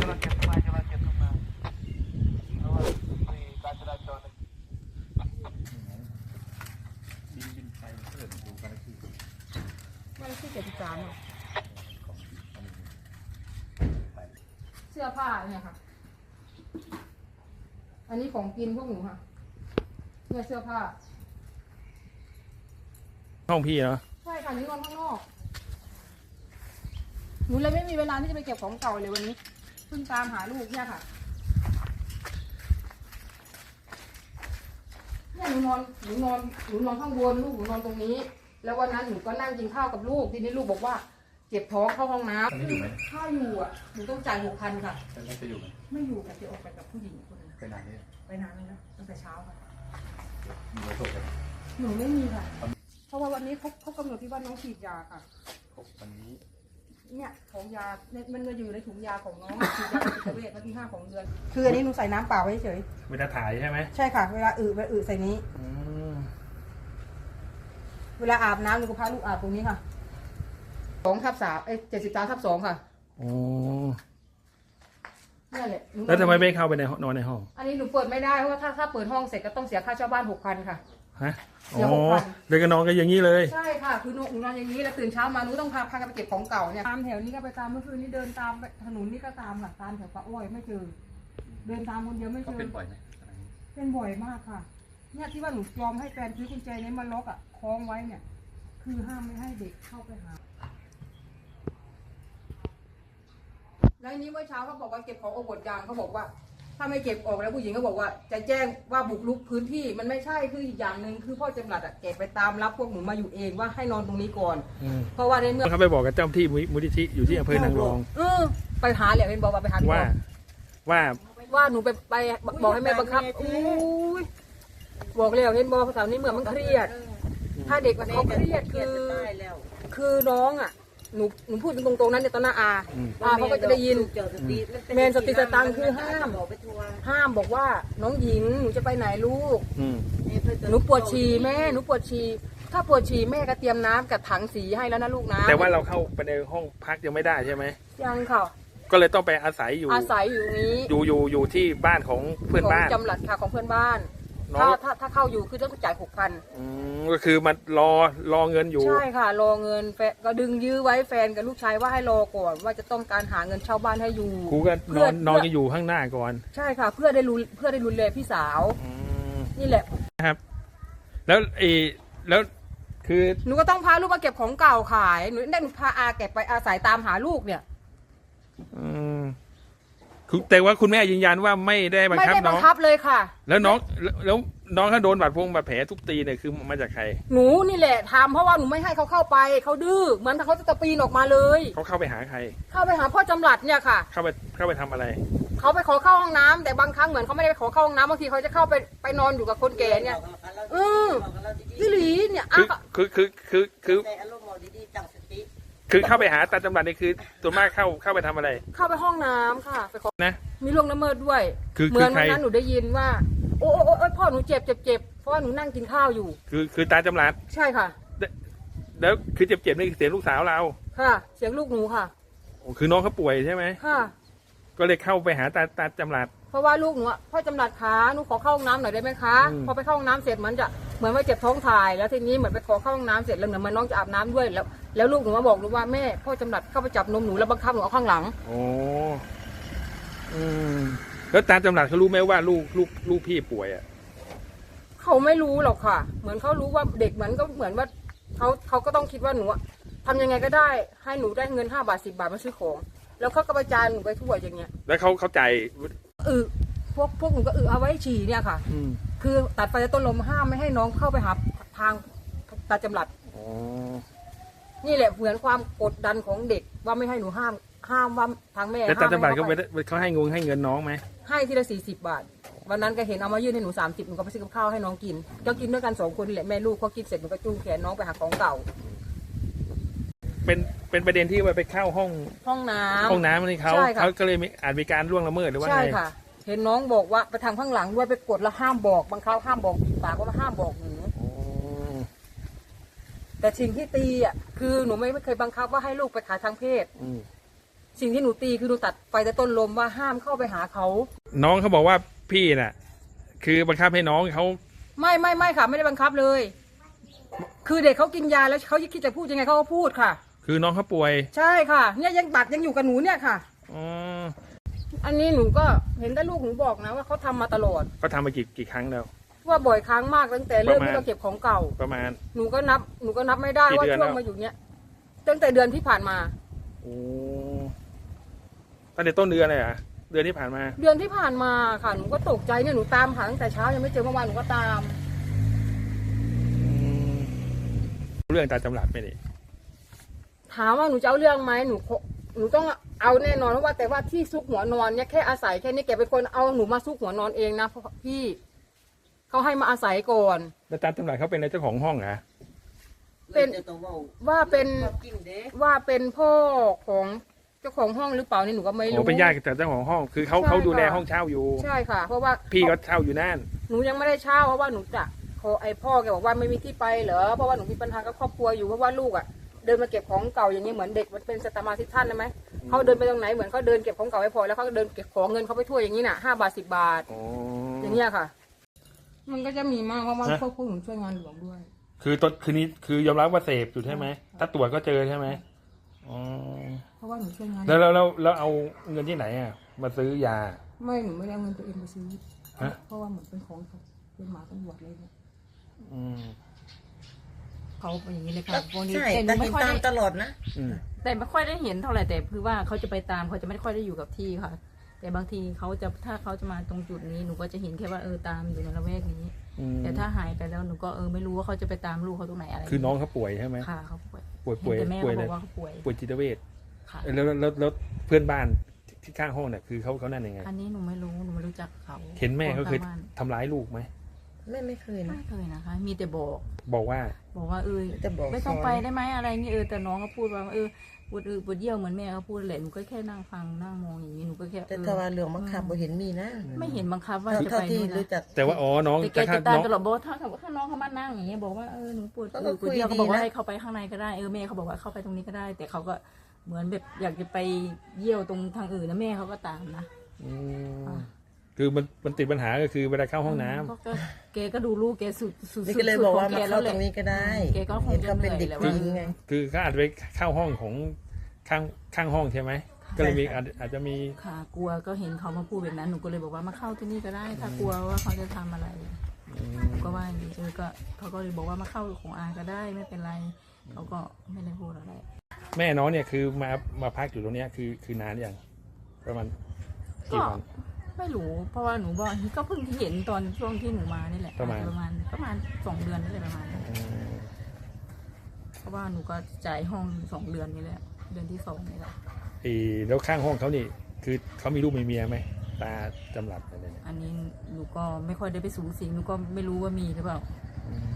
ว่ามีการจราจรบินบินไปเพื่อดูกันที่ไม่ที่เจ็ดสิบสามเสื้อผ้าเนี่ยค่ะ อันนี้ของกินพวกหนูค่ะ เนี่ยเสื้อผ้า ห้องพี่เนาะใช่ค่ะหนูนอนข้างนอก หนูเลยไม่มีเวลาที่จะไปเก็บของเก่าเลยวันนี้เพิ่งตามหาลูกเนี่ยค่ะเนี่ยหนูนอนหนูนอนหนูนอนข้างบนลูกหนูนอนตรงนี้ แล้ววันนั้นหนูก็นั่งกินข้าวกับลูกทีนี้ลูกบอกว่า เจ็บท้องเข้าห้องน้ตอนนี้อยู่ไหมำถ้าอยู่อะหนูต้องจ่ายหกพันค่ะ ตอนนี้จะอยู่ไหมไม่อยู่แต่จะออกไปกับผู้หญิงคนนึงไปไหนเนี่ยไปนานแล้วนะตั้งแต่เช้าค่ะมีรถส่งไปหนูไม่มีค่ะ เพราะว่าวันนี้เขาเขากำหนดที่ว่าน้องฉีดยาค่ะครบวันนี้ เนี่ยของยาเนี่ยมันมาอยู่ในถุงยาของน้องฉีดยาจิตเวชวันที่ห้าของเดือน คืออันนี้หนูใส่น้ำเปล่าไว้เฉย เวลาถ่ายใช่ไหมใช่ค่ะ เวลาอึไปอึใส่นี้ อืมเวลาอาบน้ำหนูก็พาลูกอาบตรงนี้ค่ะสองทับสามเอ้เจ็ดสิบสามทับสองค่ะอ๋อนี่นแหละหนูแล้วทำไมไม่เข้าไปในห้องนอนในห้อง อันนี้หนูเปิดไม่ได้เพราะว่าถ้าถ้าเปิดห้องเสร็จก็ต้องเสียค่าเช่าบ้านหกพันค่ะ ฮะเดี๋อ๋ยวอหกพันเดินกันนอนกันอย่างนี้เลย ใช่ค่ะ คือหนูหนูนอนอย่างนี้แล้วตื่นเช้ามาหนูต้องพาพากันไปเก็บของเก่าเนี่ยตามแถวนี้ก็ไปตามเมื่อคืนนี้เดินตามไปถนนนี่ก็ตามค่ะตามแถวปะอ้อยไม่เจอ เดินตามคนเดียวไม่ก็เจอเป็นบ่อยไหมอะไรนี้เป็นบ่อยมากค่ะ เนี่ยที่ว่าหนูยอมให้แฟนซื้อกุญแจนี้มาล็อกอะคล้องไว้เนี่ย คือห้ามไม่ให้เด็กเข้าไปหาแล้วทีนี้เมื่อเช้าเขาบอกว่าเก็บของออกบทยางเขาบอกว่า ถ้าไม่เก็บออกแล้วผู้หญิงก็บอกว่า จะแจ้งว่าบุกรุกพื้นที่มันไม่ใช่คืออีกอย่างหนึ่งคือพ่อจำรัดอะเก็บไปตามรับพวกหนูมาอยู่เองว่าให้นอนตรงนี้ก่อน อืมเพราะว่าในเมื่อเขาไปบอกกับเจ้าหน้าที่มูลมูลนิธิอยู่ที่อำเภอนางรองเออไปหาแหละเป็นบอกว่าไปหาที่ว่าบอกว่าว่าหนูไปไปบอกให้แม่บังคับอุ้ยบอกแล้วเห็นบอกภาษานี้เมื่อมันเครียด ถ้าเด็กมันเขาเครียดคือ คือน้องอะ หนูหนูพูดตรงๆนั้นเนี่ยตอนหน้าอาอืมอาเขาก็จะได้ยินแมนสติสตังค์คือห้ามบอกไปทัวร์ห้ามบอกว่าน้องหญิงหนูจะไปไหนลูกอืมหนูปวดฉี่แม่หนูปวดฉี่ถ้าปวดฉี่แม่ก็เตรียมน้ำกับถังสีให้แล้วนะลูกนะแต่ว่าเราเข้าไปในห้องพักยังไม่ได้ใช่ไหมยังค่ะก็เลยต้องไปอาศัยอยู่อาศัยอยู่ตรงนี้อยู่อยู่อยู่ที่บ้านของเพื่อนบ้านของจำหลัดค่ะของเพื่อนบ้าน น้อถ้างถ้าถ้าเข้าอยู่คือต้องจ่ายหกพันอืมก็คือมารอรอเงินอยู่ ใช่ค่ะ รอเงินแฟนก็ดึงยื้อไว้แฟนกับลูกชายว่าให้รอก่อน ว่าจะต้องการหาเงินเช่าบ้านให้อยู่ครูก็เพื่นออนนอนกันอยู่ข้างหน้าก่อนใช่ค่ะ เพื่อได้รู้เพื่อได้รุนแรงพี่สาว อืมนี่แหละนะครับ แล้วไอ้แล้วคือ หนูก็ต้องพาลูกมาเก็บของเก่าขายหนูได้หนูพาอาเก็บไปอาศัยตามหาลูกเนี่ย อืม คือแต่ว่าคุณแม่ยืนยันว่าไม่ได้บังไม่คับได้บัน้งอง คับเลยค่ะ แล้วน้องแล้วแล้วน้องเขาโดนบาดพงบาดแผลทุกตีเนี่ยคือมาจากใครหนูนี่แหละทำเพราะว่าหนูไม่ให้เขาเข้าไปเขาดื้อเหมือนเขาจะตะปีนออกมาเลย เขาเข้าไปหาใคร เข้าไปหาพ่อจำหลัดเนี่ยค่ะ เข้าไปเข้าไปทำอะไร เขาไปขอเข้าห้องน้ำแต่บางครั้งเหมือนเขาไม่ได้ไปขอเข้าห้องน้ำบางทีเขาจะเข้าไปไปนอนอยู่กับคนแก่เนี่ยเอออีหลีเนี่ยอะคือคือคือคือคือ คือเข้าไปหาตาจำหลัดนี่คือตัวมากเข้าเข้าไปทำอะไร เข้าไปห้องน้ำค่ะไปขอนะ มีล่วงละเมิดด้วย คือเหมือนคือใคร วันนั้นหนูได้ยินว่า โอ้โอ้โอ้โอ้พ่อหนูเจ็บเจ็บเจ็บเพราะว่าหนูนั่งกินข้าวอยู่ คือคือตาจำหลัดใช่ค่ะ แล้วคือเจ็บเจ็บๆนี่คือเสียงลูกสาวเราค่ะ เสียงลูกหนูค่ะ โอ้คือน้องเขาป่วยใช่ไหมค่ะ ก็เลยเข้าไปหาตาตาจำหลัด เพราะว่าลูกหนูอะพ่อจำหลัดขาหนูขอเข้าห้องน้ำหน่อยได้ไหมคะ อืม พอไปเข้าห้องน้ำเสร็จเหมือนจะ เหมือนว่าเจ็บท้องถ่ายแล้วทีนี้เหมือนไปขอเข้าห้องน้ำเสร็จแล้วเหมือนมันน้องจะอาบน้ำด้วยแล้ว แล้วลูกหนูมาบอกหนูว่าแม่พ่อจำหลัดเข้าไปจับนมหนูแล้วบังคับหนูเอาข้างหลัง โอ้อืมแล้วตาจำหลัดเขารู้ไหมว่าลูกลูกลูกพี่ป่วยอะ เขาไม่รู้หรอกค่ะ เหมือนเขารู้ว่าเด็กเหมือนก็เหมือนว่าเขาเขาก็ต้องคิดว่าหนูอะทำยังไงก็ได้ ให้หนูได้เงินห้าบาทสิบาทมาซื้อของ แล้วเขาก็ประจานหนูไปทั่วอย่างเงี้ยแล้วเขาเข้าใจ อึพวกพวกหนูก็อึเอาไว้ฉี่เนี่ยค่ะ อืม คือตัดไฟต้นลมห้ามไม่ให้น้องเข้าไปหาทางตาจำหลัด อ๋อ นี่แหละเหมือนความกดดันของเด็กว่าไม่ให้หนูห้ามห้ามว่าทางแม่แล้วตาจำหลัดห้เขามไปให้ได้เขาให้งงให้เงินน้องไหมให้ทีละสี่สิบบาท วันนั้นก็เห็นเอามายื่นให้หนูสามสิบหนูก็ไปซื้อกับข้าวให้น้องกิน ก็กินด้วยกันสองคนนี่แหละแม่ลูกพอกินเสร็จหนูก็จูงแขนน้องไปหาของเก่า เป็นเป็นประเด็นที่ว่าไปเข้าห้องห้องน้ำ ห้องน้ำนี่เขาใช่ค่ะ เขาก็เลยมีอาจมีการล่วงละเมิดหรือว่าใช่ไงค่ะ เห็นน้องบอกว่าไปทางข้างหลังด้วยไปกดแล้วห้ามบอกบางคราวห้ามบอกปากว่าห้ามบอกหนูอ๋อแต่สิ่งที่ตีอะคือหนูไม่ไม่เคยบังคับว่าให้ลูกไปขายทางเพศอืมสิ่งที่หนูตีคือหนูตัดไฟแต่ต้นลมว่าห้ามเข้าไปหาเขา น้องเขาบอกว่าพี่น่ะ คือบังคับให้น้องเขาไม่ไม่ไม่ค่ะ ไม่ได้บังคับเลย คือเด็กเขากินยาแล้วเขาคิดจะพูดยังไงเขาก็พูดค่ะ คือน้องเขาป่วย ใช่ค่ะ เนี่ยยังบัตรยังอยู่กับหนูเนี่ยค่ะอ๋อ อันนี้หนูก็เห็นได้ลูกหนูบอกนะว่าเขาทำมาตลอดเขาทำมากี่กี่ครั้งแล้ว ว่าบ่อยครั้งมากตั้งแต่เริ่มประมาณ ที่เราเก็บของเก่า ประมาณ หนูก็นับหนูก็นับไม่ได้กี่ว่าเดือนช่วงแล้ว มาอยู่เนี้ยตั้งแต่เดือนที่ผ่านมา โอ้ตั้งแต่ต้นเดือนเลยเหรอะเดือนที่ผ่านมา เดือนที่ผ่านมาค่ะหนูก็ตกใจเนี่ยหนูตามหาตั้งแต่เช้ายังไม่เจอเมื่อวานหนูก็ตาม เรื่องตาจำหลัดไม่ได้ถามว่าหนูจะเอาเรื่องไหมหนูค หนูต้องเอาแน่นอนเพราะว่าแต่ว่าที่ซุกหัวนอนเนี่ยแค่อาศัยแค่นี้แกเป็นคนเอาหนูมาซุกหัวนอนเองนะเพราะพี่เขาให้มาอาศัยก่อนแล้วตาจำหลัดเขาเป็นในเจ้าของห้องเหรอเป็นจะต้องว่าว่าเป็นว่ากิ้งเด้ว่าเป็นพ่อของเจ้าของห้องหรือเปล่านี่หนูก็ไม่โอ้รู้เป็นญาติกับเจ้าของห้อง คือเขาใช่เขาดูแลค่ะห้องเช่าอยู่ ใช่ค่ะ เพราะว่าพี่ก็เช่าอยู่นั่น หนูยังไม่ได้เช่าเพราะว่าหนูจะขอไอพ่อแกบอกว่าไม่มีที่ไปเหรอเพราะว่าหนูมีปัญหากับครอบครัวอยู่เพราะว่าลูกอะ เดินมาเก็บของเก่าอย่างนี้เหมือนเด็กมันเป็นสตาร์มาทิท่านนะไหมเขาเดินไปตรงไหนเหมือนเขาเดินเก็บของเก่าให้พอแล้วเขาก็เดินเก็บของเงินเขาไปทั่วอย่างนี้น่ะห้าบาทสิบบาท อ๋ออย่างเงี้ยค่ะ มันก็จะมีมากเพราะว่าฮะพวกพวกหนูช่วยงานหลวงด้วย คือตอนคืนนี้คือยอมรับว่าเสพอยู่ใช่ไหม ถ้าตรวจก็เจอใช่ไหมอ๋อเพราะว่าหนูช่วยงาน แล้วแล้วแล้วแล้วเอาเงินที่ไหนอะ มาซื้อยา ไม่หนูไม่ได้เอาเงินตัวเองไปซื้อฮะ เพราะว่าเหมือนเป็นของเขาเป็นหมาตำรวจเลยเนี่ยอืม เขาเป็นอย่างนี้เลยค่ะพวกนี้ใช่แต่หแต่นูเห็ไม่นค่อยตามได้ตลอดนะ อืม แต่ไม่ค่อยได้เห็นเท่าไหร่แต่คือว่าเขาจะไปตามเขาจะไม่ค่อยได้อยู่กับที่ค่ะ แต่บางทีเขาจะถ้าเขาจะมาตรงจุดนี้หนูก็จะเห็นแค่ว่าเออตามอยู่ในละแวกนี้ อืม แต่ถ้าหายไปแล้วหนูก็เออไม่รู้ว่าเขาจะไปตามลูกเขาตรงไหนอะไรคือน้องเขาป่วยใช่ไหม ค่ะเขาป่วยป่วยป่วยแต่แม่ป่วยเขาเลบอย กว่าเขาป่วยป่วยจิตเวชค่ะ แล้วแล้วแล้วแล้วเพื่อนบ้านที่ข้างห้องเนี่ยคือเขาเขานั่นยังไง อันนี้หนูไม่รู้หนูไม่รู้จักเขาเห็นแม่เขาเคยนข้งบ้นทำร้ายลูกไหม ไม่ไม่เคยนะ ไม่เคยนะคะ มีแต่บอก บอกว่า บอกว่าเออแต่บอกไม่ต้องสอนไปได้ไหมอะไรเงี้ยเออแต่น้องก็พูดว่าเออปวดเออปวดเยี่ยวเหมือนแม่เขาพูดแหละหนูก็แค่นั่งฟังนั่งมองอย่างนี้หนูก็แค่แต่เออถ้าว่าเรื่องบังคับบ่เห็นมีนะไม่เห็นบังคับว่าเท่าจะเท่าไปที่นู่นรู้นะจัก แต่ว่าอ๋อน้องแต่แกจะข้าจะตามน้อง ตลอดบอกว่าถ้าถ้าน้องเขามานั่งอย่างเงี้ยบอกว่าเออหนูปวดเขาเอก็อปวดคุยเยี่ยวเขาบอกดีว่านะให้เขาไปข้างในก็ได้เออแม่เขาบอกว่าเข้าไปตรงนี้ก็ได้ แต่เขาก็เหมือนแบบอยากจะไปเยี่ยวตรงทางอื่นนะแม่เขาก็ตามนะ อืมอะคือมันมันติดปัญหาก็คือเวลาเข้าห้องน้ำก็ก็ แกก็ดูลูกแกสุดสุดนี่สุก็ดเลยสุดบอกขว่าองแกมาแล้เข้าวแหตละรงนี้ก็ได้แกก็คงเห็นจะเขาเป็นเด็กเหนื่อยแหละผู้หญิงไง คือเขาอาจจะไปเข้าห้องของข้างข้างห้องใช่ไหม ก็เลยมีอาจอาจจะมี ค่ะกลัวก็เห็นเขามาพูดแบบนั้นหนูก็เลยบอกว่ามาเข้าที่นี่ก็ได้ ถ้ากลัวว่าเขาจะทำอะไรอืมหนูก็ว่าอย่างนี้เจอก็เขาก็เลยบอกว่ามาเข้าของอาก็ได้ไม่เป็นไรเขาก็ไม่ได้พูดอะไรแม่น้องเนี่ยคือมามาพักอยู่ตรงเนี้ยคือคือนานอย่างประมาณกี่วัน ไม่รู้เพราะว่าหนูบอกก็เพิ่งเห็นตอนช่วงที่หนูมานี่แหละประมาณ ประมาณประมาณสองเดือนนี่แหละประมาณนั้นอืมเพราะว่าหนูก็จ่ายห้องสองเดือนนี่แหละเดือนที่สองนี่แหละไอ้แล้วข้างห้องเขานี่คือเขามีลูกมีเมียไหมตาจำหลัดอะไรเนี่ยอันนี้หนูก็ไม่ค่อยได้ไปสูงสิงหนูก็ไม่รู้ว่ามีหรือเปล่า อืม